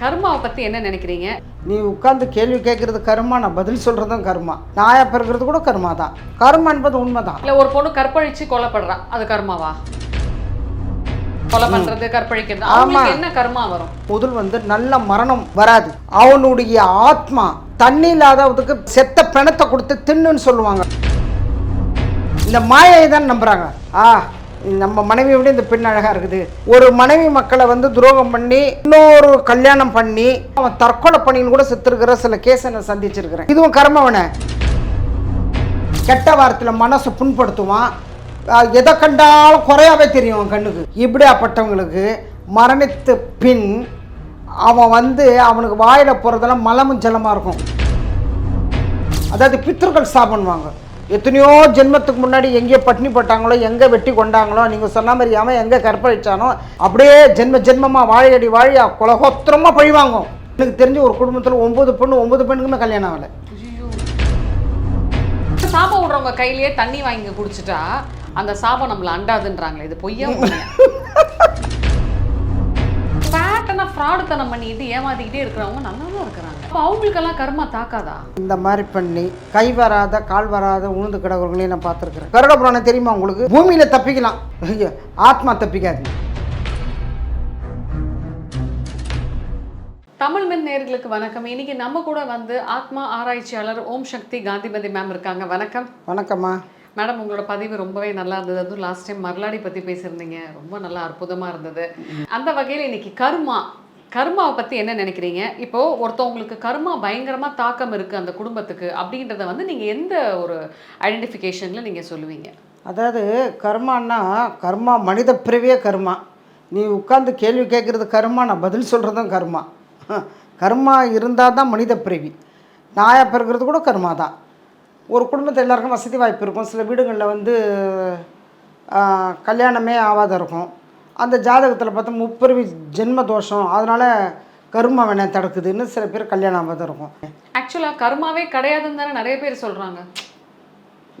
கர்மாவை பத்தி என்ன நினைக்கிறீங்க? நீ உட்கார்ந்து கேள்வி கேட்கறது கர்மா நான் பதில் சொல்கிறதும் கர்மா. நாயா பிறக்கிறது கூட கர்மா தான் கர்மா என்பது உண்மைதான். இல்ல ஒரு பொண்ணு கற்பழிச்சு கொலைப்படுறா அது கர்மாவா? கொலை பண்றது கற்பழிக்கிறது. அவங்களுக்கு என்ன கர்மா வரும்? முதல் வந்து நல்ல மரணம் வராது. அவனுடைய ஆத்மா தண்ணி இல்லாதவதுக்கு செத்த பிணத்தை கொடுத்து தின்னுன்னு சொல்லுவாங்க. இந்த மாயை தான் நம்புறாங்க. ஆ நம்ம மனைவி விட இந்த பெண் அழகாக இருக்குது. ஒரு மனைவி மக்களை வந்து துரோகம் பண்ணி இன்னொரு கல்யாணம் பண்ணி அவன் தற்கொலை பண்ணின்னு கூட செத்துருக்கிற சில கேஸை நான் சந்திச்சிருக்கிறேன். இதுவும் கர்மவனை. கெட்ட வாரத்தில் மனசை புண்படுத்துவான். எதை கண்டாலும் குறையாவே தெரியும் அவன் கண்ணுக்கு. இப்படியாப்பட்டவங்களுக்கு மரணித்த பின் அவன் வந்து அவனுக்கு வாயில போகிறதெல்லாம் மலமும் ஜலமாக இருக்கும். அதாவது பித்தர்கள் சாப்பிடுவாங்க எத்தனையோ ஜென்மத்துக்கு முன்னாடி எங்கே பட்டினி போட்டாங்களோ எங்கே வெட்டி கொண்டாங்களோ நீங்கள் சொன்ன மாதிரி அவன் எங்கே கற்பழிச்சானோ அப்படியே ஜென்ம ஜென்மமாக வாழையடி வாழி குலகோத்திரமாக பழிவாங்கும் எனக்கு தெரிஞ்ச ஒரு குடும்பத்தில் ஒம்பது பொண்ணு ஒம்பது பெண்ணுக்குமே கல்யாணம் ஆகலை. சாபம் விடுறவங்க கையிலேயே தண்ணி வாங்கி குடிச்சிட்டா அந்த சாபம் நம்மள அண்டாதுன்றாங்களே இது பொய்யா ஃபேட்டனா ஃப்ராடுத்தனம் பண்ணிட்டு ஏமாத்திக்கிட்டே இருக்கிறவங்க நல்லா தான் இருக்கிறாங்க. அவங்களுக்கெல்லாம் கர்மா தாக்காதா? இந்த மாதிரி பண்ணி கை வராத கால் வராத உழுந்து கிடக்குறவங்களையும் நான் பார்த்துருக்குறேன். கருட புராணம் தெரியுமா உங்களுக்கு? பூமியில் தப்பிக்கலாம். ஆத்மா தப்பிக்காது. தமிழ் மென் நேர்களுக்கு வணக்கம். இன்னைக்கு நம்ம கூட வந்து ஆத்மா ஆராய்ச்சியாளர் ஓம் சக்தி காந்திமதி மேம் இருக்காங்க. வணக்கம். வணக்கம்மா. மேடம் உங்களோட பதிவு ரொம்பவே நல்லா இருந்தது. அதுவும் லாஸ்ட் டைம் மரலாடி பத்தி பேசியிருந்தீங்க. ரொம்ப நல்லா அற்புதமா இருந்தது. அந்த வகையில் இன்னைக்கு கர்மா கர்மாவை பற்றி என்ன நினைக்கிறீங்க? இப்போது ஒருத்தவங்களுக்கு கர்மா பயங்கரமாக தாக்கம் இருக்குது அந்த குடும்பத்துக்கு அப்படின்றத வந்து நீங்கள் எந்த ஒரு ஐடென்டிஃபிகேஷனில் நீங்கள் சொல்லுவீங்க? அதாவது கர்மான்னா கர்மா மனித பிறவியே கர்மா. நீ உட்காந்து கேள்வி கேட்குறது கர்மா நான் பதில் சொல்கிறதும் கர்மா. கர்மா இருந்தால் தான் மனித பிறவி. நாயா பிறக்கிறது கூட கர்மா தான். ஒரு குடும்பத்தில் எல்லாருக்கும் வசதி வாய்ப்பு இருக்கும். சில வீடுகளில் வந்து கல்யாணமே ஆகாத இருக்கும். அந்த ஜாதகத்தில் பார்த்தா முப்பிறவி ஜென்ம தோஷம் அதனால் கர்மா வேணா தடுக்குதுன்னு சில பேர் கல்யாணம் ஆகாத இருக்கும் ஆக்சுவலா கர்மாவே கிடையாதுன்னு தானே நிறைய பேர் சொல்றாங்க.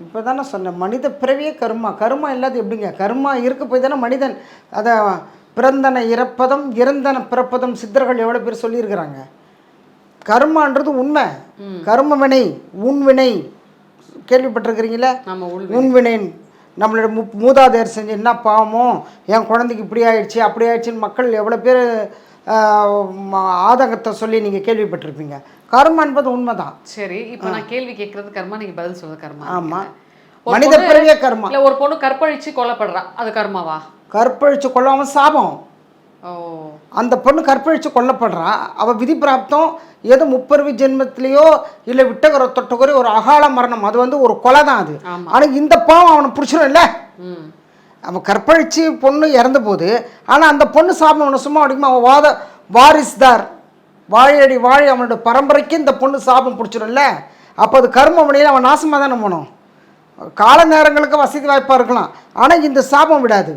இப்போ தானே சொன்னேன் மனித பிறவியே கர்மா. கர்மா இல்லாத எப்படிங்க? கர்மா இருக்க போய் தானே மனிதன். அதை பிறந்தன இறப்பதும் இறந்தன பிறப்பதும் சித்தர்கள் எவ்வளோ பேர் சொல்லியிருக்கிறாங்க. கர்மான்றது உண்மை. கர்ம வினை உன் வினை கேள்விப்பட்டிருக்கிறீங்களா வினை நம்மளோட மு மூதாதையர் செஞ்ச என்ன பாவமோ என் குழந்தைக்கு இப்படி ஆயிடுச்சு அப்படி ஆயிடுச்சுன்னு மக்கள் எவ்வளோ பேர் ஆதங்கத்தை சொல்லி நீங்கள் கேள்விப்பட்டிருப்பீங்க. கர்மா என்பது உண்மைதான். சரி இப்போ நான் கேள்வி கேட்கறது கர்மா நீங்க பதில் சொல்றது கர்மா. ஆமா. ஒரு மனித பிறவியே கர்மா. இல்ல ஒரு பொண்ணு கற்பழிச்சு கொல்லப்படுறா அது கர்மாவா? கற்பழிச்சு கொள்ளாம சாபம். அந்த பொண்ணு கற்பழிச்சு கொல்லப்படுறா. அவள் விதி பிராப்தம் ஏதோ முப்பருவி ஜென்மத்திலேயோ இல்லை விட்டகர தொட்டகுறை ஒரு அகால மரணம். அது வந்து ஒரு கொலை தான் அது. ஆனால் இந்த பாவம் அவனை பிடிச்சிடும் இல்லை அவன் கற்பழிச்சு பொண்ணு இறந்த போது ஆனால் அந்த பொண்ணு சாபம் அவனை சும்மா அடிக்குமா? அவன் வாத வாரிஸ்தார் வாழையடி வாழை அவனோட பரம்பரைக்கு இந்த பொண்ணு சாபம் பிடிச்சிடும்ல அப்போ அது கர்ம வினையில் அவன் நாசமாக தானே போகணும் கால நேரங்களுக்கு வசதி வாய்ப்பாக இருக்கலாம். ஆனால் இந்த சாபம் விடாது.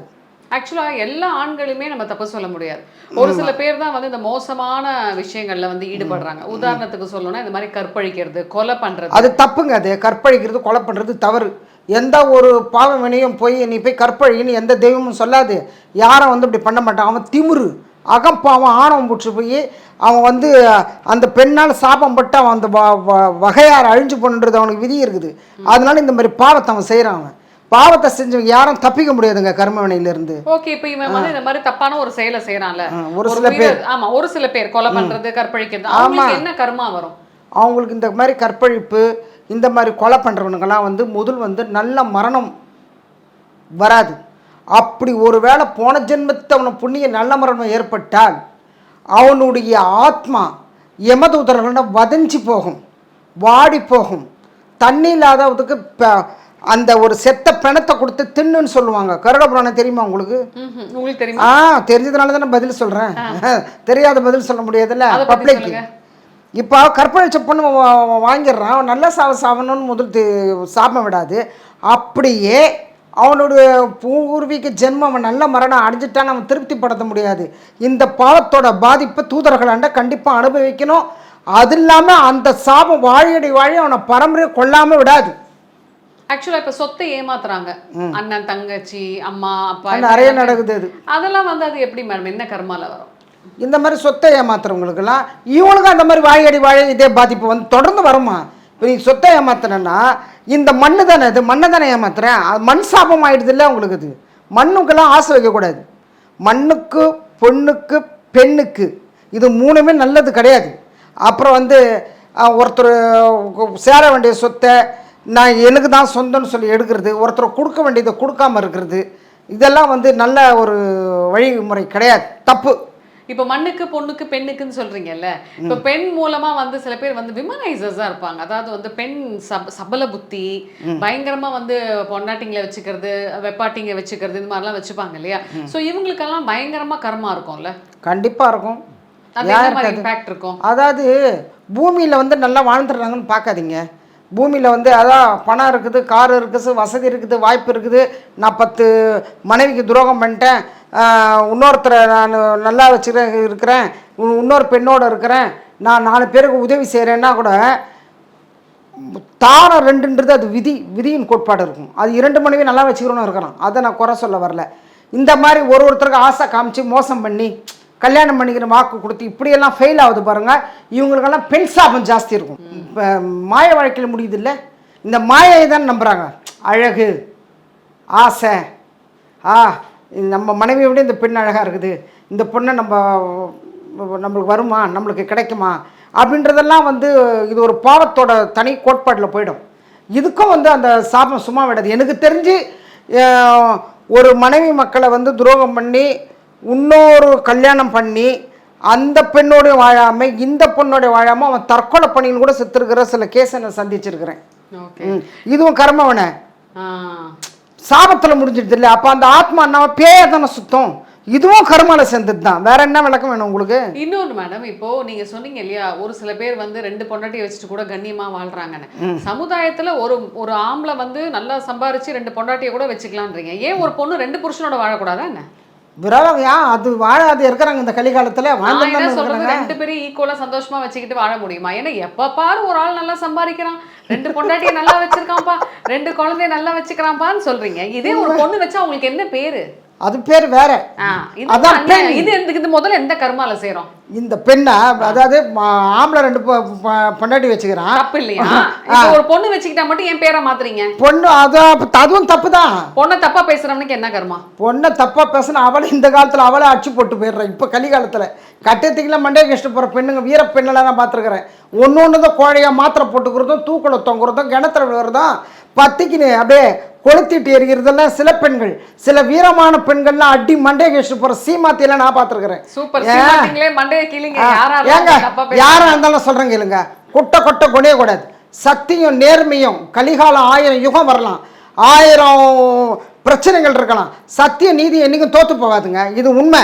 ஆக்சுவலா எல்லா ஆண்களுமே நம்ம தப்பு சொல்ல முடியாது. ஒரு சில பேர் தான் வந்து இந்த மோசமான விஷயங்கள்ல வந்து ஈடுபடுறாங்க. உதாரணத்துக்கு சொல்லணும்னா இந்த மாதிரி கற்பழிக்கிறது கொலை பண்றது. அது தப்புங்க அது. கற்பழிக்கிறது கொலை பண்ணுறது தவறு. எந்த ஒரு பாவ வினையும் போய் நீ போய் கற்பழின்னு எந்த தெய்வமும் சொல்லாது. யாரும் வந்து இப்படி பண்ண மாட்டான். அவன் திமிரு. அகப்பாவம் ஆணவம் புற்று போய் அவன் வந்து அந்த பெண்ணால் சாபம் பட்டு அவன் அந்த வகையார் அழிஞ்சு போன்றது அவனுக்கு விதி இருக்குது. அதனால இந்த மாதிரி பாவத்தை அவன் செய்கிறான் அவன். பாவத்தை செஞ்சவங்க யாரும் தப்பிக்க முடியாதுங்க கர்ம வினையிலிருந்து ஓகே இப்போ இவன் வந்து இந்த மாதிரி தப்பான ஒரு செயலை செய்யறான்ல ஒரு சில உயிரை- ஆமா ஒரு சில பேர் கொலை பண்றது கற்பழிக்கிறது. அவங்களுக்கு என்ன கர்மா வரும்? அவங்களுக்கு இந்த மாதிரி கற்பழிப்பு இந்த மாதிரி கொலை பண்ணுறவனுங்கெல்லாம் வந்து முதல் வந்து நல்ல மரணம் வராது. அப்படி ஒருவேளை போன ஜென்மத்தை அவனை புண்ணிய நல்ல மரணம் ஏற்பட்டால் அவனுடைய ஆத்மா யமதூதர்களிடம் வதஞ்சி போகும் வாடி போகும். தண்ணி இல்லாதவதுக்கு அந்த ஒரு செத்த பிணத்தை கொடுத்து தின்னுன்னு சொல்லுவாங்க. கருட புராணம் தெரியுமா உங்களுக்கு? ம்ஹும். உங்களுக்கு தெரியுமா? ஆ தெரிஞ்சதுனால தான் பதில் சொல்கிறேன் தெரியாத பதில் சொல்ல முடியாதுல்ல? பப்ளிக். இப்போ வா- வா- வாங்கிடுறான். அவன் நல்ல சாவ சாவணும்னு முதல் சாபம் விடாது. அப்படியே அவனுடைய பூர்வீக ஜென்மம் அவன் நல்ல மரணம் அடைஞ்சிட்டான்னு அவன் திருப்திப்படுத்த முடியாது. இந்த பாவத்தோட பாதிப்பை தூதர்களாண்ட கண்டிப்பாக அனுபவிக்கணும். அது இல்லாமல் அந்த சாபம் வாழியடி வாழி அவனை பரம்பரையை கொல்லாமல் விடாது. ஆக்சுவலா இப்ப சொத்தை ஏமாத்துறாங்க. அண்ணன் தங்கச்சி அம்மா அப்பா நிறைய நடக்குது அது. அதெல்லாம் வந்து அது எப்படி மேடம் என்ன கர்மால வரும்? இந்த மாதிரி சொத்தை ஏமாத்துறவங்களுக்கெல்லாம் இவனுக்கும் அந்த மாதிரி வாழையடி வாழை இதே பாதிப்பு வந்து தொடர்ந்து வருமா? இப்போ நீ சொத்தை ஏமாத்துனேன்னா இந்த மண்ணு தானே இது? மண்ணை தானே ஏமாத்துறேன்? மண் சாபம் ஆயிடுது இல்லை உங்களுக்கு இது மண்ணுக்கெல்லாம் ஆசை வைக்கக்கூடாது மண்ணுக்கு பொண்ணுக்கு பெண்ணுக்கு இது மூணுமே நல்லது கிடையாது. அப்புறம் வந்து ஒருத்தர் சேர வேண்டிய சொத்தை நான் எனக்கு தான் சொந்தம்னு சொல்லி எடுக்கிறது ஒருத்தர் கொடுக்க வேண்டியதை கொடுக்காம இருக்கிறது இதெல்லாம் வந்து நல்ல ஒரு வழிமுறை கிடையாது. தப்பு. இப்போ மண்ணுக்கு பொண்ணுக்கு பெண்ணுக்குன்னு சொல்றீங்கல்ல? இப்போ பெண் மூலமா வந்து சில பேர் வந்து விமனைசர்ஸா இருப்பாங்க. அதாவது வந்து பெண் சப சபல புத்தி பயங்கரமா வந்து பொண்டாட்டிங்களை வச்சுக்கிறது வெப்பாட்டிங்க வச்சுக்கிறது இந்த மாதிரிலாம் வச்சுப்பாங்க இல்லையா? ஸோ இவங்களுக்கெல்லாம் பயங்கரமா கர்மா இருக்கும்ல? கண்டிப்பாக இருக்கும். இம்பாக்ட் இருக்கும்? அதாவது பூமியில் வந்து நல்லா வாழ்ந்துடுறாங்கன்னு பார்க்காதீங்க. பூமியில் வந்து அதான் பணம் இருக்குது கார் இருக்குது வசதி இருக்குது வாய்ப்பு இருக்குது. நான் பத்து மனைவிக்கு துரோகம் பண்ணிட்டேன். இன்னொருத்தரை நான் நல்லா வச்சுக்கிறேன் இருக்கிறேன். இன்னொரு பெண்ணோடு இருக்கிறேன். நான் நாலு பேருக்கு உதவி செய்கிறேன்னா கூட தாரம் ரெண்டுன்றது அது விதி விதியின் கோட்பாடு இருக்கும். அது இரண்டு மனைவி நல்லா வச்சுக்கிறோன்னு இருக்கலாம். அதை நான் குறை சொல்ல வரல. இந்த மாதிரி ஒரு ஒருத்தருக்கு ஆசை காமிச்சு மோசம் பண்ணி கல்யாணம் பண்ணிக்கிற வாக்கு கொடுத்து இப்படியெல்லாம் ஃபெயில் ஆகுது பாருங்கள் இவங்களுக்கெல்லாம் பெண் சாபம் ஜாஸ்தி இருக்கும். இப்போ மாய வாழ்க்கையில் முடியுது இல்லை இந்த மாயை தான் நம்புகிறாங்க அழகு ஆசை ஆ நம்ம மனைவியை விட இந்த பெண் அழகாக இருக்குது. இந்த பொண்ணை நம்ம நம்மளுக்கு வருமா? நம்மளுக்கு கிடைக்குமா? அப்படின்றதெல்லாம் வந்து இது ஒரு பாவத்தோட தனி கோட்பாட்டில் போயிடும். இதுக்கும் வந்து அந்த சாபம் சும்மா விடாது. எனக்கு தெரிஞ்சு ஒரு மனைவி மக்களை வந்து துரோகம் பண்ணி இன்னொரு கல்யாணம் பண்ணி அந்த பெண்ணோடய வாழாம இந்த பொண்ணோட வாழாம அவன் தற்கொலை பண்ணின்னு கூட செத்துருக்கிற சில கேஸை நான் சந்திச்சிருக்கிறேன். இதுவும் கர்மவனை. சாபத்தில் முடிஞ்சிடுது இல்லை அப்போ அந்த ஆத்மா என்ன பேய தானே சுத்தம். இதுவும் கருமால சேர்ந்தது தான் வேற என்ன விளக்கம் வேணும் உங்களுக்கு? இன்னொன்று மேடம் இப்போ நீங்க சொன்னீங்க இல்லையா? ஒரு சில பேர் வந்து ரெண்டு பொண்டாட்டியை வச்சுட்டு கூட கண்ணியமா வாழ்றாங்கன்னு. சமுதாயத்துல ஒரு ஒரு ஆம்பளை வந்து நல்லா சம்பாரிச்சு ரெண்டு பொண்டாட்டியை கூட வச்சுக்கலான்றீங்க. ஏன் ஒரு பொண்ணு ரெண்டு புருஷனோட வாழக்கூடாதா என்ன? விரவகையா அது வாழாது இருக்கிறாங்க இந்த கலிகாலத்தில். வாழ்ந்து ரெண்டு பேரும் ஈக்குவலா சந்தோஷமா வச்சுக்கிட்டு வாழ முடியுமா? ஏன்னா எப்ப பாரு ஒரு ஆள் நல்லா சம்பாதிக்கிறான். ரெண்டு பொண்டாட்டியை நல்லா வச்சிருக்கான்ப்பா. ரெண்டு குழந்தைய நல்லா வச்சுக்கிறான்ப்பான்னு சொல்றீங்க. இதே ஒரு பொண்ணு வச்சா உங்களுக்கு என்ன பேரு? அது பேர் வேற. அதான். இது இது முதல்ல எந்த கர்மால செய்றோம்? இந்த பெண்ணை அதாவது ஆம்பளை ரெண்டு பொண்டாட்டி வச்சுக்கிறான். தப்பு இல்லையா? ஒரு பொண்ணு வச்சுக்கிட்டா மட்டும் என் பேரை மாத்துறீங்க? பொண்ணு அது அதுவும் தப்பு தான் பொண்ணை தப்பா பேசுறவனுக்கு என்ன கர்மா? பொண்ணை தப்பாக பேசினா அவளை இந்த காலத்தில் அவளை அடிச்சு போட்டு போயிடுறேன் இப்போ கலிகாலத்தில் கட்டத்துக்குள்ள மண்டே கஷ்டம் போகிற பெண்ணுங்க வீர பெண்ணெல்லாம் நான் பார்த்துருக்குறேன் ஒன்று ஒன்று தான் கோழையாக மாத்திரை போட்டுக்கிறதும் தூக்குல தொங்குறதும் கிணத்துல விழுறதும் பத்திக்கின்னு அப்படியே கொளுத்திட்டு எறிகிறதெல்லாம் சில பெண்கள் சில வீரமான பெண்கள்லாம் அடி மண்டே கஷ்டம் போகிற சீமாத்தியெல்லாம் நான் பார்த்துருக்குறேன். சூப்பர். மண்டைய ஏங்க. யாரா இருந்தாலும் சொல்றேங்க இல்லைங்க குட்டை கொட்டை குணைய கூடாது. சத்தியம் நேர்மையும் கலிகாலம் ஆயிரம் யுகம் வரலாம். ஆயிரம் பிரச்சனைகள் இருக்கலாம். சத்திய நீதி என்னைக்கும் தோத்து போகாதுங்க. இது உண்மை.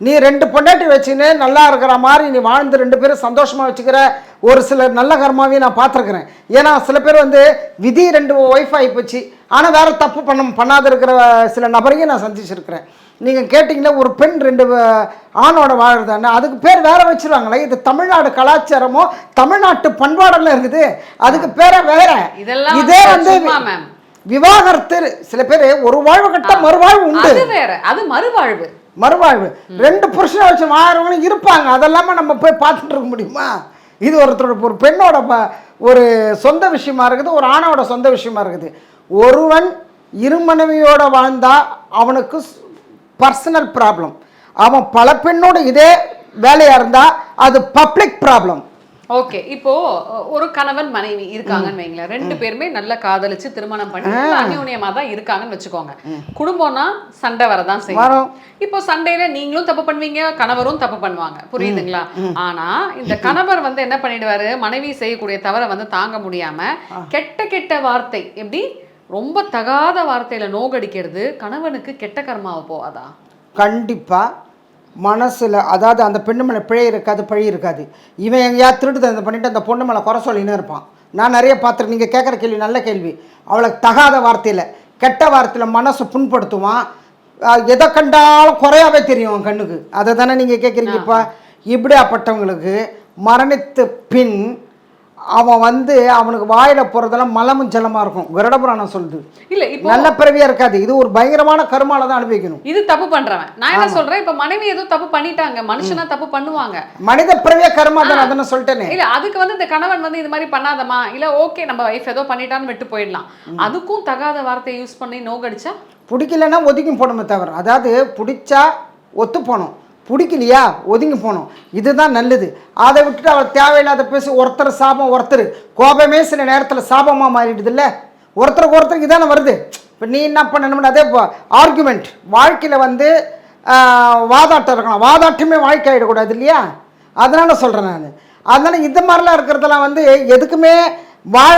நீ ரெண்டு பொண்டாட்டி வச்சுன்னு நல்லா இருக்கிற மாதிரி நீ வாழ்ந்து ரெண்டு பேரும் சந்தோஷமா வச்சுக்கிற ஒரு சில நல்ல கர்மாவையும் நான் பார்த்துருக்குறேன். ஏன்னா சில பேர் வந்து விதி ரெண்டு ஒய்ஃப் ஆகி போச்சு ஆனால் வேற தப்பு பண்ண பண்ணாத இருக்கிற சில நபரையும் நான் சந்திச்சிருக்கிறேன். நீங்கள் கேட்டிங்கன்னா ஒரு பெண் ரெண்டு ஆணோட வாழுதானே அதுக்கு பேர் வேற வச்சிருவாங்களே? இது தமிழ்நாடு கலாச்சாரமோ தமிழ்நாட்டு பண்பாடெல்லாம் இருக்குது. அதுக்கு பேரே வேற. இதெல்லாம் இதே வந்து விவாகரத்து சில பேர் ஒரு வாழ்வு கட்ட மறுவாழ்வு உண்டு. அது வேற. அது மறுவாழ்வு. மறுவாழ்வு. ரெண்டு புருஷனை வச்சு வாழ்றவங்களும் இருப்பாங்க. அதெல்லாம நம்ம போய் பார்த்துட்டு இருக்க முடியுமா? இது ஒருத்தரோட ஒரு பெண்ணோட ப- ஒரு சொந்த விஷயமா இருக்குது ஒரு ஆணோட சொந்த விஷயமா இருக்குது. ஒருவன் இரு மனைவியோட வாழ்ந்தா அவனுக்கு பர்சனல் ப்ராப்ளம். அவன் பல பெண்ணோட இதே வேலையாக இருந்தால் அது பப்ளிக் ப்ராப்ளம். ஓகே இப்போ ஒரு கணவன் மனைவி இருக்காங்கன்னு வைங்களேன். ரெண்டு பேருமே நல்லா காதலிச்சு திருமணம் பண்ணி அந்யோன்யமா தான் இருக்காங்கன்னு வச்சுக்கோங்க. குடும்பம்னா சண்டை வரதான் செய்யும். இப்போ சண்டையில நீங்களும் தப்பு பண்ணுவீங்க கணவரும் தப்பு பண்ணுவாங்க. புரியுதுங்களா? ஆனா இந்த கணவர் வந்து என்ன பண்ணிடுவாரு? மனைவி செய்யக்கூடிய தவறை வந்து தாங்க முடியாம கெட்ட கெட்ட வார்த்தை எப்படி? ரொம்ப தகாத வார்த்தையில நோகடிக்கிறது கணவனுக்கு கெட்ட கர்மாவை போவாதா கண்டிப்பாக மனசில் அதாவது அந்த பெண்ணு மேலே பிழை இருக்காது பழி இருக்காது. இவன் எங்கேயா திருட்டு பண்ணிட்டு அந்த பொண்ணு மேலே குறை சொல்லின்னு இருப்பான். நான் நிறைய பார்த்துருக்கேன். நீங்கள் கேட்குற கேள்வி நல்ல கேள்வி. அவளை தகாத வார்த்தையில் கெட்ட வார்த்தையில் மனசை புண்படுத்துவான். எதை கண்டாலும் குறையாவே தெரியும் கண்ணுக்கு. அதை தானே நீங்கள் கேட்குறீங்க இப்போ? இப்படியாப்பட்டவங்களுக்கு மரணித்த பின் அவன் வந்து அவனுக்கு வாயில போறதெல்லாம் மலமும் ஜலமா இருக்கும். கருடபுராணம் சொல்லுது. இல்ல இப்போ நல்ல பிறவியா இருக்காது. இது ஒரு பயங்கரமான கருமால தான் அனுபவிக்கணும். இது தப்பு பண்றவன். நான் என்ன சொல்றேன்? இப்ப மனைவி ஏதோ தப்பு பண்ணிட்டாங்க. மனுஷனா தப்பு பண்ணுவாங்க. மனித பிறவியா கருமா தான் அதை நான் சொல்லிட்டேனே. இல்ல அதுக்கு வந்து இந்த கணவன் வந்து இது மாதிரி பண்ணாதமா இல்ல ஓகே நம்ம வைஃப் ஏதோ பண்ணிட்டான்னு விட்டு போயிடலாம். அதுக்கும் தகாத வார்த்தையை யூஸ் பண்ணி நோகடிச்சா பிடிக்கலன்னா ஒதுங்கி போடணுமே தவிர. அதாவது பிடிச்சா ஒத்து போகணும். பிடிக்கலையா? ஒதுங்கி போகணும் இதுதான் நல்லது. அதை விட்டுட்டு அவர் தேவையில்லாத பேசி ஒருத்தர் சாபம் ஒருத்தர். கோபமே சில நேரத்தில் சாபமாக மாறிடுது இல்லை ஒருத்தருக்கு ஒருத்தருக்கு இதானே வருது. இப்போ நீ என்ன பண்ணணும்னு அதே ஆர்குமெண்ட் வாழ்க்கையில் வந்து வாதாட்டம் இருக்கணும். வாதாட்டமே வாழ்க்கை ஆகிடக்கூடாது இல்லையா? அதனால் சொல்கிறேன் நான். அதனால் இந்த மாதிரிலாம் இருக்கிறதெல்லாம் வந்து எதுக்குமே வாழ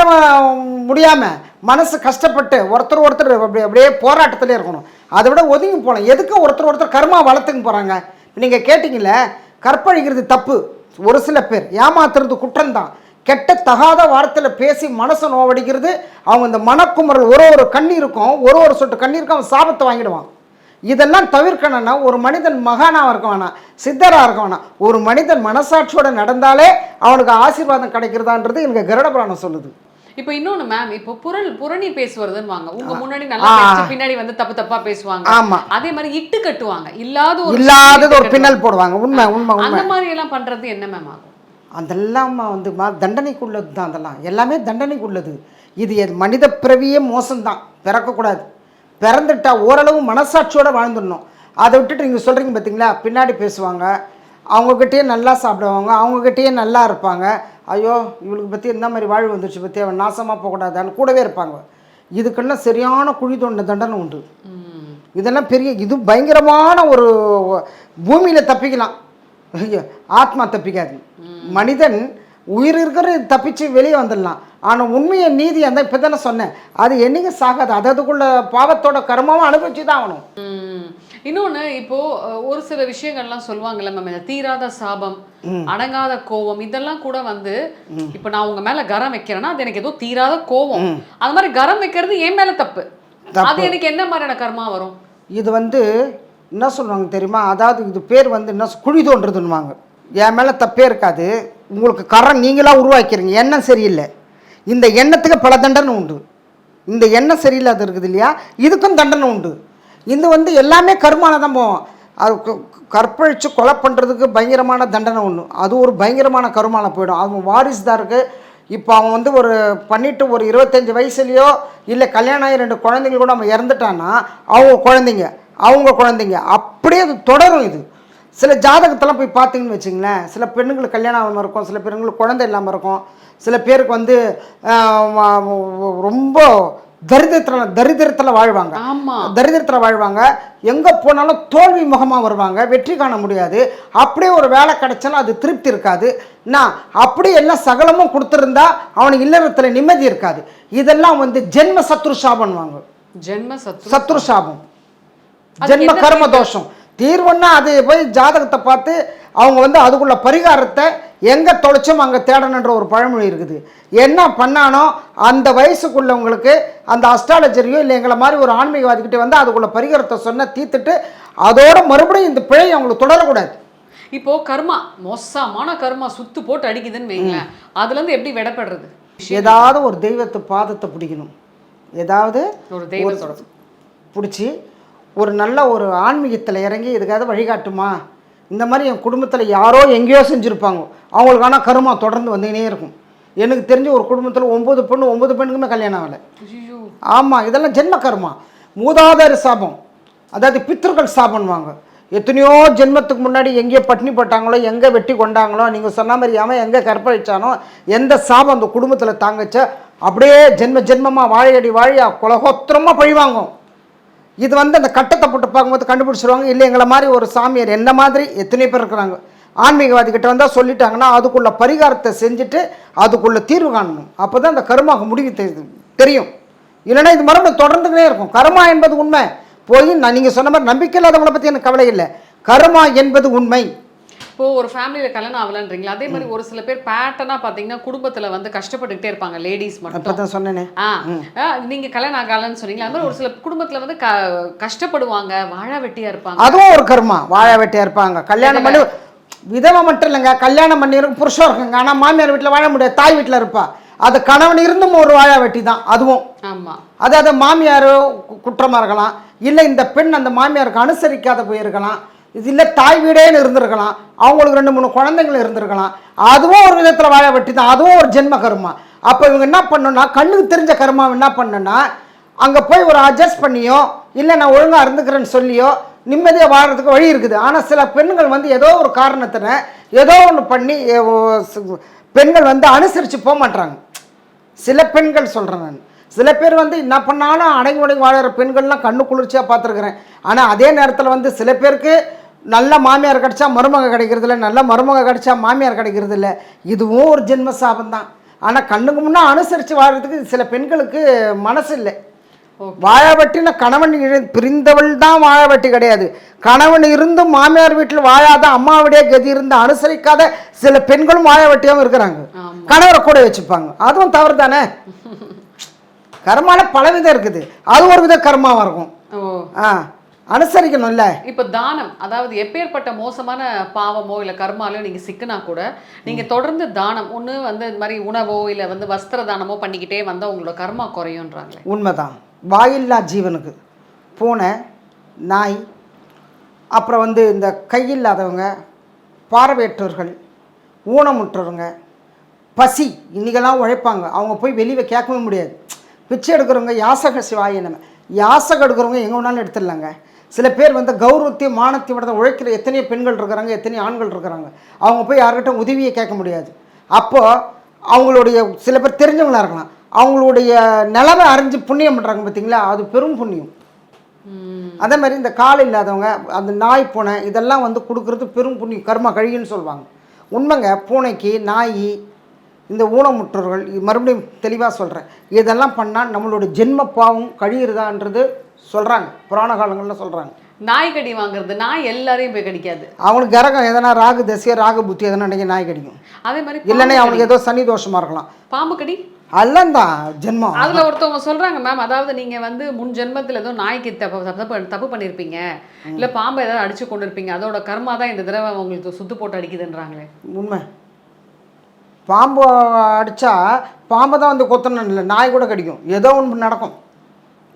முடியாமல் மனசு கஷ்டப்பட்டு ஒருத்தர் ஒருத்தர் அப்படி அப்படியே போராட்டத்திலே இருக்கணும். அதை விட ஒதுங்கி போகலாம் எதுக்கு ஒருத்தர் ஒருத்தர் கர்மா வளர்த்துக்கு போகிறாங்க நீங்கள் கேட்டிங்கல்ல கற்பழிக்கிறது தப்பு. ஒரு சில பேர் ஏமாத்துறது குற்றம்தான். கெட்ட தகாத வார்த்தையில் பேசி மனசை நோவடிக்கிறது அவங்க இந்த மனக்குமரல் ஒரு ஒரு கண்ணீருக்கும் ஒரு ஒரு சொட்டு கண்ணீருக்கும் அவன் சாபத்தை வாங்கிடுவான். இதெல்லாம் தவிர்க்கணும்னா ஒரு மனிதன் மகானாக இருக்க வேணாம் சித்தராக இருக்க வேணாம். ஒரு மனிதன் மனசாட்சியோடு நடந்தாலே அவனுக்கு ஆசீர்வாதம் கிடைக்கிறதான்றது எனக்கு கருட புராணம் சொல்லுது. இப்போ இன்னொன்னு மேம் இப்போ புரணி புரணி பேசுவதுன்னு வாங்க உங்க முன்னாடி நல்லா பின்னாடி வந்து தப்பு தப்பா பேசுவாங்க. ஆமா. அதே மாதிரி இட்டு கட்டுவாங்க. இல்லாத ஒரு இல்லாதது ஒரு. பின்னல் போடுவாங்க. உண்மை உண்மை அந்த மாதிரி எல்லாம் பண்றது என்ன மேம் ஆகும்? அதெல்லாம் வந்து தண்டனைக்குள்ளது தான் அதெல்லாம். எல்லாமே தண்டனைக்குள்ளது. இது மனித பிறவியே மோசம்தான். பிறக்கக்கூடாது. பிறந்துட்டா ஓரளவு மனசாட்சியோட வாழ்ந்துடணும். அதை விட்டுட்டு நீங்கள் சொல்கிறீங்க பார்த்தீங்களா பின்னாடி பேசுவாங்க. அவங்கக்கிட்டேயே நல்லா சாப்பிடுவாங்க. அவங்கக்கிட்டேயே நல்லா இருப்பாங்க. ஐயோ இவளுக்கு பற்றி இந்த மாதிரி வாழ்வு வந்துருச்சு பற்றி அவன் நாசமாக போகக்கூடாதான்னு கூடவே இருப்பாங்க. இதுக்கெல்லாம் சரியான குழி தோண்ட தண்டனை உண்டு. இதெல்லாம் பெரிய இது பயங்கரமான ஒரு பூமியில் தப்பிக்கலாம். ஆத்மா தப்பிக்காது. மனிதன் உயிர் இருக்கிற தப்பிச்சு வெளியே வந்துடலாம். ஆனால் உண்மையை நீதி அந்த இப்போ தானே சொன்னேன். அது என்னைக்கு சாகாது. அது அதுக்குள்ள பாவத்தோட கர்மாவும் அனுபவிச்சு தான் ஆகணும் ம். இன்னொன்னு இப்போ அஹ், ஒரு சில விஷயங்கள்லாம் சொல்லுவாங்கல்ல மேம் இந்த தீராத சாபம் அடங்காத கோவம் இதெல்லாம் கூட வந்து இப்போ நான் உங்க மேல கரம் வைக்கிறேன்னா அது எனக்கு ஏதோ தீராத கோவம் அது மாதிரி கரம் வைக்கிறது என் மேல தப்பு. அது எனக்கு என்ன மாதிரியான கர்மா வரும்? இது வந்து என்ன சொல்லுவாங்க தெரியுமா? அதாவது இது பேர் வந்து என்ன குழி தோன்றதுன்னுவாங்க என் மேலே தப்பே இருக்காது. உங்களுக்கு கரம் நீங்களாக உருவாக்கிறீங்க எண்ணம் சரியில்லை. இந்த எண்ணத்துக்கு பல தண்டனை உண்டு. இந்த எண்ணம் சரியில்லாத இருக்குது இல்லையா? இதுக்கும் தண்டனை உண்டு. இது வந்து எல்லாமே கருமான தான் போவோம் அது கற்பழித்து கொலை பண்ணுறதுக்கு பயங்கரமான தண்டனை ஒன்று அது ஒரு பயங்கரமான கருமானம் போயிடும். அவன் வாரிசுதாருக்கு இப்போ அவன் வந்து ஒரு பண்ணிட்டு ஒரு இருபத்தஞ்சி வயசுலேயோ இல்லை கல்யாணம் ஆகி ரெண்டு குழந்தைங்க கூட அவன் இறந்துட்டான்னா அவங்க குழந்தைங்க அவங்க குழந்தைங்க அப்படியே அது தொடரும் இது. சில ஜாதகத்தெல்லாம் போய் பார்த்தீங்கன்னு வச்சுங்களேன். சில பெண்ணுங்களுக்கு கல்யாணம் ஆகாமல் இருக்கும். சில பெண்களுக்கு குழந்தை இல்லாமல் இருக்கும். சில பேருக்கு வந்து ரொம்ப தரித்திரத்தில் தரித்திரத்தில் வாழ்வாங்க. ஆமா. தரித்திரத்தில் வாழ்வாங்க. எங்கே போனாலும் தோல்வி முகமாக வருவாங்க. வெற்றி காண முடியாது. அப்படியே ஒரு வேலை கிடைச்சாலும் அது திருப்தி இருக்காது. நான் அப்படி எல்லாம் சகலமும் கொடுத்துருந்தா அவனுக்கு இல்லறத்தில் நிம்மதி இருக்காது. இதெல்லாம் வந்து ஜென்ம சத்ரு சாபன்வாங்க ஜென்ம சத்ரு சத்ரு சாபம். ஜென்ம கர்ம தோஷம். தீர்வுன்னா அது போய் ஜாதகத்தை பார்த்து அவங்க வந்து அதுக்குள்ள பரிகாரத்தை எங்கே தொலைச்சோம் அங்கே தேடணுன்ற ஒரு பழமொழி இருக்குது. என்ன பண்ணானோ அந்த வயசுக்குள்ளவங்களுக்கு அந்த அஸ்ட்ராலஜரியோ இல்லை எங்களை மாதிரி ஒரு ஆன்மீகவாதிக்கிட்ட வந்து அதுக்குள்ள பரிகாரத்தை சொன்ன தீர்த்துட்டு அதோட மறுபடியும் இந்த பிழை அவங்களுக்கு தொடரக்கூடாது. இப்போ கர்மா மோசமான கர்மா சுத்து போட்டு அடிக்குதுன்னு வைங்களேன். அதுல இருந்து எப்படி விடப்படுறது? ஏதாவது ஒரு தெய்வத்தை பாதத்தை பிடிக்கணும். ஏதாவது ஒரு தெய்வத்தோட. பிடிச்சி ஒரு நல்ல ஒரு ஆன்மீகத்தில் இறங்கி இதுக்காக வழிகாட்டுமா? இந்த மாதிரி என் குடும்பத்தில் யாரோ எங்கேயோ செஞ்சுருப்பாங்க. அவங்களுக்கு ஆனால் கருமா தொடர்ந்து வந்துக்கினே இருக்கும். எனக்கு தெரிஞ்ச ஒரு குடும்பத்தில் ஒம்பது பொண்ணு ஒம்பது பெண்ணுக்குமே கல்யாணம் ஆகலை. ஆமாம் இதெல்லாம் ஜென்ம கர்மா. மூதாதாரி சாபம். அதாவது பித்திருக்கள் சாபம்வாங்க எத்தனையோ ஜென்மத்துக்கு முன்னாடி எங்கேயோ பட்டினி போட்டாங்களோ எங்கே வெட்டி கொண்டாங்களோ நீங்கள் சொன்ன மாதிரி அவன் எங்கே கற்பழிச்சானோ எந்த சாபம் அந்த குடும்பத்தில் தாங்கச்ச அப்படியே ஜென்ம ஜென்மமாக வாழையடி வாழியா குலகோத்திரமாக பழிவாங்கும். இது வந்து அந்த கட்டத்தை போட்டு பார்க்கும்போது கண்டுபிடிச்சிருவாங்க. இல்லை எங்களை மாதிரி ஒரு சாமியார் என்ன மாதிரி எத்தனை பேர் இருக்கிறாங்க? ஆன்மீகவாதிகிட்ட வந்தால் சொல்லிட்டாங்கன்னா அதுக்குள்ள பரிகாரத்தை செஞ்சுட்டு அதுக்குள்ளே தீர்வு காணணும். அப்போ தான் அந்த கருமாக முடிவு தெரியும். இல்லைன்னா இது மறுபடியும் தொடர்ந்துக்கிட்டே இருக்கும். கர்மா என்பது உண்மை. போய் நான் நீங்கள் சொன்ன மாதிரி நம்பிக்கை இல்லாதவங்களை பற்றி எனக்கு கவலை இல்லை. கர்மா என்பது உண்மை. இப்போ ஒரு ஃபேமிலியில கல்யாணம் ஆகலன்றீங்களா? அதே மாதிரி ஒரு சில பேர் பேட்டர்னா பாத்தீங்கன்னா குடும்பத்துல வந்து கஷ்டப்பட்டுக்கிட்டே இருப்பாங்க லேடிஸ் மட்டும். சொன்னேனே. ஆ ஆ, நீங்க கல்யாணம் ஆகலன்னு சொன்னீங்களா? அது மாதிரி ஒரு சில குடும்பத்துல வந்து க- கஷ்டப்படுவாங்க வாழா வெட்டியா இருப்பாங்க. அதுவும் ஒரு கர்மா வாழ வெட்டியாக இருப்பாங்க. கல்யாணம் பண்ணி விதவை மட்டும் இல்லைங்க கல்யாணம் பண்ணிருக்கு புருஷன் இருக்குங்க. ஆனால் மாமியார் வீட்டில் வாழ முடியாது தாய் வீட்டில் இருப்பா. அது கணவன் இருந்தும் ஒரு வாழ வெட்டி தான் அதுவும். ஆமா. அது அது மாமியார் குற்றமாக இருக்கலாம். இல்லை இந்த பெண் அந்த மாமியாருக்கு அனுசரிக்காத போயிருக்கலாம். இது இல்லை தாய் வீடேன்னு இருந்திருக்கலாம். அவங்களுக்கு ரெண்டு மூணு குழந்தைங்கள் இருந்திருக்கலாம். அதுவும் ஒரு விதத்தில் வாழ வெட்டி தான். அதுவும் ஒரு ஜென்ம கர்மா. அப்போ இவங்க என்ன பண்ணுன்னா கண்ணுக்கு தெரிஞ்ச கர்மாவை என்ன பண்ணணும்னா அங்கே போய் ஒரு அட்ஜஸ்ட் பண்ணியோ இல்லை நான் ஒழுங்காக இருந்துக்கிறேன்னு சொல்லியோ நிம்மதியாக வாழறதுக்கு வழி இருக்குது. ஆனால் சில பெண்கள் வந்து ஏதோ ஒரு காரணத்தின ஏதோ ஒன்று பண்ணி பெண்கள் வந்து அனுசரித்து போக மாட்டாங்க சில பெண்கள் சொல்கிறேன் நான். சில பேர் வந்து என்ன பண்ணாலும் அடங்கி உடங்கி வாழற பெண்கள்லாம் கண்ணு குளிர்ச்சியாக பார்த்துருக்குறேன். ஆனால் அதே நேரத்தில் வந்து சில பேருக்கு நல்ல மாமியார் கிடைச்சா மருமக கிடைக்கிறது இல்ல நல்ல மருமக கிடைச்சா மாமியார் கிடைக்கிறது இல்லை இதுவும் ஒரு ஜென்ம சாபம் தான் ஆனால் கண்ணுக்கு முன்னே அனுசரித்து வாழறதுக்கு சில பெண்களுக்கு மனசு இல்லை. வாழாவட்டின கணவன் பிரிந்தவள் தான் வாழாவட்டி கிடையாது. கணவன் இருந்தும் மாமியார் வீட்டில் வாழாத அம்மாவுடைய கதி இருந்து அனுசரிக்காத சில பெண்களும் வாழாவட்டியாகவும் இருக்கிறாங்க. கணவரை கூட வச்சுப்பாங்க. அதுவும் தவறு தானே கர்மால பலவிதம் இருக்குது. அது ஒரு வித கர்மாவாக இருக்கும். ஆ. அனுசரிக்கணும்ல. இப்போ தானம் அதாவது எப்பேற்பட்ட மோசமான பாவமோ இல்லை கர்மாலோ நீங்கள் சிக்கினா கூட நீங்கள் தொடர்ந்து தானம் ஒன்று வந்து இந்த மாதிரி உணவோ இல்லை வந்து வஸ்திர தானமோ பண்ணிக்கிட்டே வந்தால் உங்களோட கர்மா குறையுன்றாங்களே உண்மைதான். வாயில்லா ஜீவனுக்கு. பூனை நாய் அப்புறம் வந்து இந்த கையில்லாதவங்க பார்வையற்றவர்கள் ஊனமுற்றவங்க பசி இன்றைக்கெல்லாம் உழைப்பாங்க. அவங்க போய் வெளியே கேட்கவே முடியாது. பிச்சை எடுக்கிறவங்க யாசக சிவாய நம்ம யாசகம் எடுக்கிறவங்க எங்கே வேணாலும் எடுத்துடலாங்க. சில பேர் வந்து கௌரவத்தையும் மானத்தையும் விட உழைக்கிற எத்தனையோ பெண்கள் இருக்கிறாங்க எத்தனையோ ஆண்கள் இருக்கிறாங்க. அவங்க போய் யார்கிட்ட உதவியை கேட்க முடியாது. அப்போது அவங்களுடைய சில பேர் தெரிஞ்சவங்களா இருக்கலாம். அவங்களுடைய நிலவை அறிஞ்சு புண்ணியம் பண்ணுறாங்க பார்த்தீங்களா அது பெரும் புண்ணியம். அதே மாதிரி இந்த கால் இல்லாதவங்க அந்த நாய் பூனை இதெல்லாம் வந்து கொடுக்குறது பெரும் புண்ணியம் கர்ம கழின்னு சொல்லுவாங்க. உண்மைங்க பூனைக்கு நாய் இந்த ஊனமுற்றோர்கள் மறுபடியும் தெளிவாக சொல்கிறேன் இதெல்லாம் பண்ணால் நம்மளோட ஜென்ம பாவம் கழியுறதான்றது சொல்கிறாங்க புராண காலங்களில் சொல்கிறாங்க நாய் கடி வாங்குறது நாய் எல்லாரையும் போய் கடிக்காது. அவனுக்கு இறக்கம் எதனா ராகு தசையோ ராகு புத்தி எதனா நாய் கடிக்கும். அதே மாதிரி இல்லைன்னா அவனுக்கு ஏதோ சனி தோஷமாக இருக்கலாம். பாம்பு கடி? அல்லம் தான் ஜென்மம். அதுல ஒருத்தவங்க சொல்றாங்க மேம் அதாவது நீங்க வந்து முன் ஜென்மத்துல ஏதோ நாய்க்கு தப்பு தப்பு தப்பு பண்ணிருப்பீங்க. இல்ல பாம்பை ஏதாவது அடிச்சு கொண்டு இருப்பீங்க அதோட கர்மா தான் இந்த தடவை உங்களுக்கு சுத்து போட்டு அடிக்குதுன்றாங்களே. உண்மை. பாம்பு அடித்தா பாம்பை தான் வந்து கொத்தணும் இல்லை நாய் கூட கடிக்கும். ஏதோ ஒன்று நடக்கும்.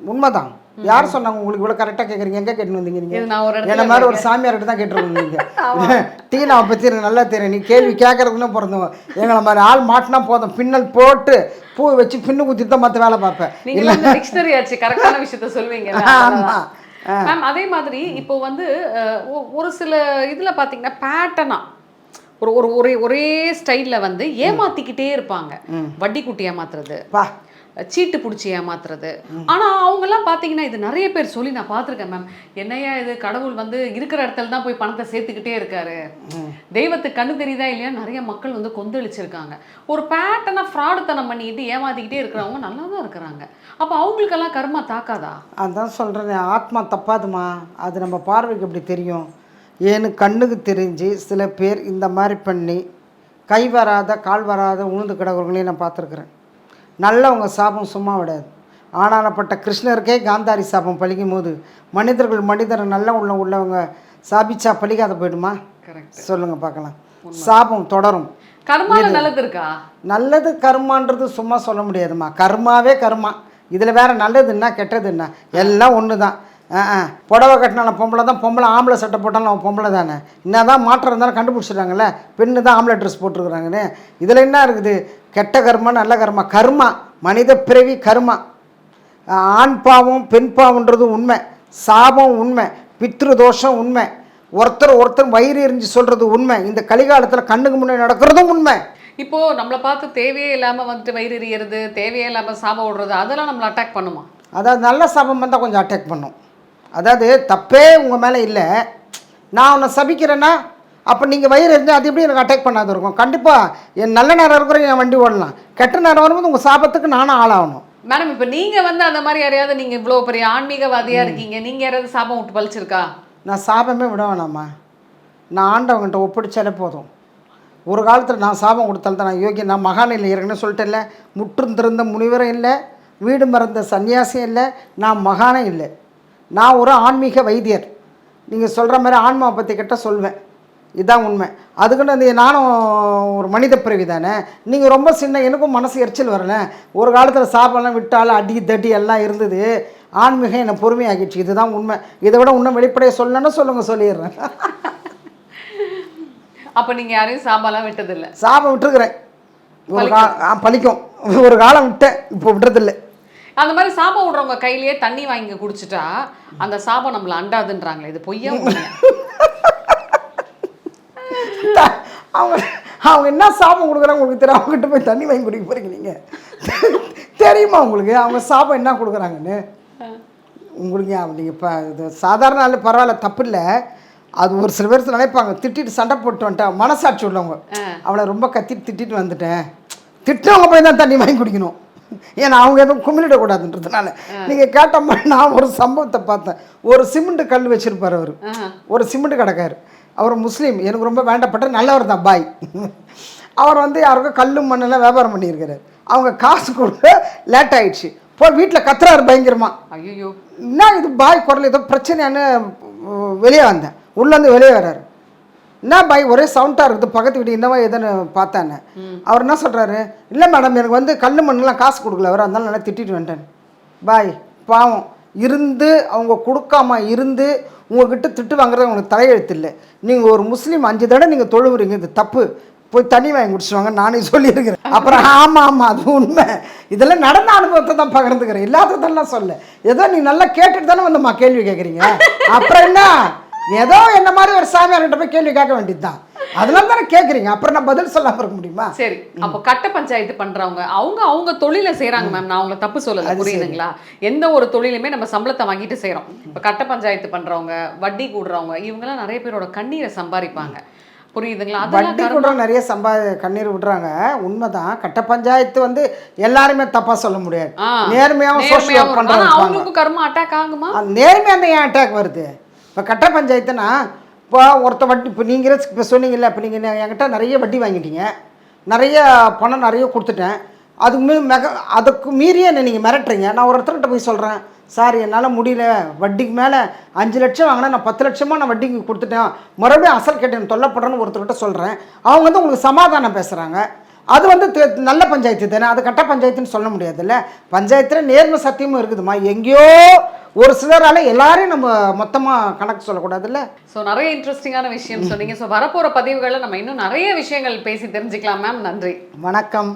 உண்மைதான். யார் சொன்னாங்க உங்களுக்கு இவ்வளோ கரெக்டாக கேட்குறீங்க எங்கே கேட்டுன்னு வந்தீங்க நீங்கள் நான் என்ன மாதிரி ஒரு சாமியார்கிட்ட தான் கேட்டுருக்கோம் நீங்கள் டீனாவை பற்றி எனக்கு நல்லா தெரியும். நீ கேள்வி கேட்கறதுக்குன்னு பிறந்தவங்க எங்களை மாதிரி ஆள் மாட்டினா போதும். பின்னல் போட்டு பூ வச்சு பின்னு குத்தி தான் மற்ற வேலை பார்ப்பேன். டிக்ஷனரி ஆச்சு. கரெக்டான விஷயத்த சொல்வீங்க. ஆமா. மேம் அதே மாதிரி இப்போ வந்து ஒரு சில இதுல பாத்தீங்கன்னா பேட்டர்னா ஒரு ஒரு ஒரே ஒரே ஸ்டைல்ல வந்து ஏமாத்திக்கிட்டே இருப்பாங்க. வட்டி குட்டி ஏமாத்துறது சீட்டு பிடிச்சி ஏமாத்துறது. ஆனா அவங்க எல்லாம் பாத்தீங்கன்னா இது நிறைய பேர் சொல்லி நான் பார்த்திருக்கேன் மேம் என்னையா இது கடவுள் வந்து இருக்கிற இடத்துல தான் போய் பணத்தை சேர்த்துக்கிட்டே இருக்காரு. தெய்வத்துக்கு கண்ணு தெரியுதா இல்லையா? நிறைய மக்கள் வந்து கொந்தளிச்சிருக்காங்க. ஒரு பேட்டர்னா ஃப்ராடுத்தனம் பண்ணிக்கிட்டு ஏமாத்திக்கிட்டே இருக்கிறவங்க நல்லா தான் இருக்கிறாங்க. அப்போ அவங்களுக்கெல்லாம் கர்மா தாக்காதா? அதான் சொல்கிறேன் ஆத்மா தப்பாதுமா? அது நம்ம பார்வைக்கு எப்படி தெரியும்? ஏன்னு கண்ணுக்கு தெரிஞ்சு சில பேர் இந்த மாதிரி பண்ணி கை வராத கால் வராத உழுந்து கிடக்கிறவங்களையும் நான் பார்த்துருக்குறேன் நல்லவங்க சாபம் சும்மா விடாது. ஆனாலப்பட்ட கிருஷ்ணருக்கே காந்தாரி சாபம் பழிக்கும் போது மனிதர்கள் மனிதர் நல்ல உள்ள உள்ளவங்க சாபிச்சா பழிக்காத போயிடுமா? கரெக்ட் சொல்லுங்கள் பார்க்கலாம். சாபம் தொடரும். கர்மால நல்லது இருக்கா? நல்லது கர்மான்றது சும்மா சொல்ல முடியாதும்மா கர்மாவே கர்மா. இதில் வேற நல்லதுன்னா கெட்டதுன்னா எல்லாம் ஒன்று தான் ஆ. புடவை கட்டினாலும் பொம்பளை தான் பொம்பளை ஆம்பளை சட்டை போட்டாலும் அவன் பொம்பளை தானே. என்ன தான் மாற்றம் இருந்தாலும் கண்டுபிடிச்சிடுறாங்கல்ல. பெண்ணு தான் ஆம்பளை ட்ரெஸ் போட்டிருக்கிறாங்கன்னு. இதில் என்ன இருக்குது? கெட்ட கர்மா நல்ல கர்மா. கர்மா மனித பிறவி கர்மா. ஆண் பாவம் பெண் பாவம்ன்றது உண்மை. சாபம் உண்மை. பித்ரு தோஷம் உண்மை. ஒருத்தர் ஒருத்தர் வயிறு எரிஞ்சு சொல்கிறது உண்மை. இந்த கலிகாலத்தில் கண்ணுக்கு முன்னாடி நடக்கிறதும் உண்மை. இப்போ நம்மளை பார்த்து தேவையே இல்லாம வந்துட்டு வயிறு எறியறது தேவையே இல்லாம சாபம் விடுறது அதெல்லாம் நம்மளை அட்டாக் பண்ணுமா? அதாவது நல்ல சாபம் வந்தால் கொஞ்சம் அட்டாக் பண்ணும். அதாவது தப்பே உங்கள் மேலே இல்லை. நான் உன்னை சபிக்கிறேன்னா அப்போ நீங்கள் வயிறு இருந்தால் அது எப்படி எனக்கு அட்டாக் பண்ணாத இருக்கும்? கண்டிப்பாக என் நல்ல நேரம் இருக்கிற என் வண்டி ஓடலாம். கெட்ட நேரம் வரும்போது உங்கள் சாபத்துக்கு நானும் ஆளாகணும். மேடம் இப்போ நீங்க வந்து அந்த மாதிரி யாரையாவது நீங்க இவ்வளோ பெரிய ஆன்மீகவாதியா இருக்கீங்க. நீங்க யாராவது சாபம் விட்டு பழிச்சிருக்கா? நான் சாபமே விட வேணாம்மா. நான் ஆண்டவங்கிட்ட ஒப்படைச்சாலே போதும். ஒரு காலத்தில் நான் சாபம் கொடுத்தால் தான் நான் யோகி நான் மகான் இல்லை ஏற்கனவே சொல்லிட்டேன்ல முற்றும் திறந்த முனிவரும் இல்லை. வீடு மறந்த சன்னியாசியும் இல்லை. நான் மகானே இல்லை. நான் ஒரு ஆன்மீக வைத்தியர். நீங்கள் சொல்கிற மாதிரி ஆன்மாவை பற்றி கிட்ட சொல்வேன். இதுதான் உண்மை. அதுக்குன்னு அந்த நானும் ஒரு மனித பிறவி தானே. நீங்கள் ரொம்ப சின்ன எனக்கும் மனசு எரிச்சல் வரல. ஒரு காலத்தில் சாப்பாடுலாம் விட்டாலும் அடி தட்டி எல்லாம் இருந்தது. ஆன்மீகம் என்னை பொறுமையாகிடுச்சு இதுதான் உண்மை. இதை விட இன்னும் வெளிப்படையாக சொல்லணும்னா சொல்லுங்க சொல்லிடுறேன். அப்ப நீங்க யாரையும் சாபாலாம் விட்டதில்ல? சாபம் விட்டுருக்குறேன். ஒரு கா ஆ, பலிக்கும் ஒரு காலம் விட்டேன். இப்போ விட்டுறதில்லை. அந்த மாதிரி சாபம் விடுறவங்க கையிலேயே தண்ணி வாங்கி குடிச்சிட்டா அந்த சாபம் நம்மள அண்டாதுன்றாங்களே. இது பொய்யா அவங்க அவங்க என்ன சாபம் கொடுக்குறாங்க உங்களுக்கு தெரியும் அவங்ககிட்ட போய் தண்ணி வாங்கி குடிக்க போகிறீங்க நீங்கள் தெரியுமா உங்களுக்கு? அவங்க சாபம் என்ன கொடுக்குறாங்கன்னு? உங்களுக்கு நீங்கள் இப்போ இது சாதாரண ஆள் பரவாயில்ல தப்பு இல்லை அது ஒரு சில பேர் நினைப்பாங்க திட்டிட்டு சண்டை போட்டு வந்துட்டேன் மனசாட்சி உள்ளவங்க. அவளை ரொம்ப கத்திட்டு திட்டிட்டு வந்துட்டேன். திட்டவங்க போய் தான் தண்ணி வாங்கி குடிக்கணும். ஏன்னா அவங்க எதுவும் குமிழிடக்கூடாதுன்றதுனால நீங்கள் கேட்ட மாதிரி நான் ஒரு சம்பவத்தை பார்த்தேன். ஒரு சிமெண்ட் கல் வச்சிருப்பார் அவர். ஒரு சிமெண்ட் கடைக்கார் அவர் முஸ்லீம் எனக்கு ரொம்ப வேண்டப்பட்ட நல்லவர் தான் பாய். அவர் வந்து யாருக்கும் கல்லு மண்ணெல்லாம் வியாபாரம் பண்ணியிருக்கிறார் அவங்க காசு கொடுக்க லேட் ஆயிடுச்சு. போய் வீட்டில் கத்துறாரு பயங்கரமா. ஐயோ என்ன இது பாய் குரல் ஏதோ பிரச்சனையான்னு வெளியே வந்தேன். உள்ளேருந்து வெளியே வர்றாரு. என்ன பாய் ஒரே சவுண்டாக இருக்குது பக்கத்து வீடு என்னவா எதுன்னு பார்த்தானே. அவர் என்ன சொல்கிறாரு இல்லை மேடம் எனக்கு வந்து கல் மண்ணெல்லாம் காசு கொடுக்கல அவர் அதனால நல்லா திட்டிட்டு வந்துட்டேன். பாய் பாவம். இருந்து அவங்க கொடுக்காம இருந்து உங்ககிட்ட திட்டு வாங்குறது உங்களுக்கு தலையெழுத்து இல்லை நீங்கள் ஒரு முஸ்லீம் அஞ்சு தடவை நீங்கள் தொழுவுறீங்க இது தப்பு. போய் தண்ணி வாங்கி குடிச்சுவாங்க நானே சொல்லியிருக்கிறேன். அப்புறம் ஆமாம் ஆமாம் அது உண்மை. இதெல்லாம் நடந்த அனுபவத்தை தான் பகிர்ந்துக்கிறேன். இல்லாததெல்லாம் சொல்ல. ஏதோ நீ நல்லா கேட்டுட்டு தானே வந்தம்மா கேள்வி கேட்குறீங்க. அப்புறம் என்ன? ஏதோ என்ன மாதிரி ஒரு சாமியார்கிட்ட போய் கேள்வி கேட்க வேண்டியது தான் அதெல்லாம் தானே கேட்குறீங்க அப்புறம் நான் பதில் சொல்லாமல் இருக்க முடியுமா? சரி அப்போ கட்ட பஞ்சாயத்து பண்றவங்க அவங்க அவங்க தொழிலை செய்றாங்க மேம் நான் அவங்கள தப்பு சொல்லல புரியுதுங்களா? எந்த ஒரு தொழிலுமே நம்ம சம்பளத்தை வாங்கிட்டு செய்றோம். இப்ப கட்ட பஞ்சாயத்து பண்றவங்க வட்டி கூடுறவங்க இவங்கெல்லாம் நிறைய பேரோட கண்ணீரை சம்பாதிப்பாங்க. புரியுதுங்களா? வட்டி கூட நிறைய சம்பா கண்ணீர் விடுறாங்க. உண்மைதான். கட்ட பஞ்சாயத்து வந்து எல்லாருமே தப்பாக சொல்ல முடியாது. ஆ, நேர்மையாகவும் சோஷியல் நேர்மையாவும் ஒர்க் இருக்கும். ஆனா பண்ணுறவங்க அவங்களுக்கும் கர்ம அட்டாக் ஆகுமா? நேர்மையாக அந்த ஏன் அட்டாக் வருது? இப்போ கட்ட பஞ்சாயத்துனா இப்போ ஒருத்த வட்டி இப்போ நீங்களே இப்போ சொன்னீங்கல்ல இப்போ நீங்கள் என்கிட்ட நிறைய வட்டி வாங்கிட்டீங்க. நிறைய பணம் நிறைய கொடுத்துட்டேன். அதுக்கு மீ மெக அதுக்கு மீறியே என்னை நீங்கள் மிரட்டுறீங்க. நான் ஒருத்தர்கிட்ட போய் சொல்கிறேன் சார் என்னால் முடியல. வட்டிக்கு மேலே அஞ்சு லட்சம் வாங்கினா நான் பத்து லட்சமாக நான் வட்டிக்கு கொடுத்துட்டேன். மறுபடியும் அசல் கேட்டேன் தொல்லப்படுறேன்னு ஒருத்தர்கிட்ட சொல்கிறேன் அவங்க வந்து உங்களுக்கு சமாதானம் பேசுகிறாங்க அது வந்து நல்ல பஞ்சாயத்து தானே. அது கட்ட பஞ்சாயத்துன்னு சொல்ல முடியாதுல்ல. பஞ்சாயத்தில் நேர்மை சத்தியமும் இருக்குதுமா எங்கேயோ ஒரு சிலரால எல்லாரையும் நம்ம மொத்தமாக கணக்கு சொல்லக்கூடாதுல்ல? ஸோ நிறைய இன்ட்ரெஸ்டிங்கான விஷயம் சொன்னீங்க. ஸோ வரப்போற பதிவுகளில் நம்ம இன்னும் நிறைய விஷயங்கள் பேசி தெரிஞ்சுக்கலாம். மேம் நன்றி. வணக்கம்.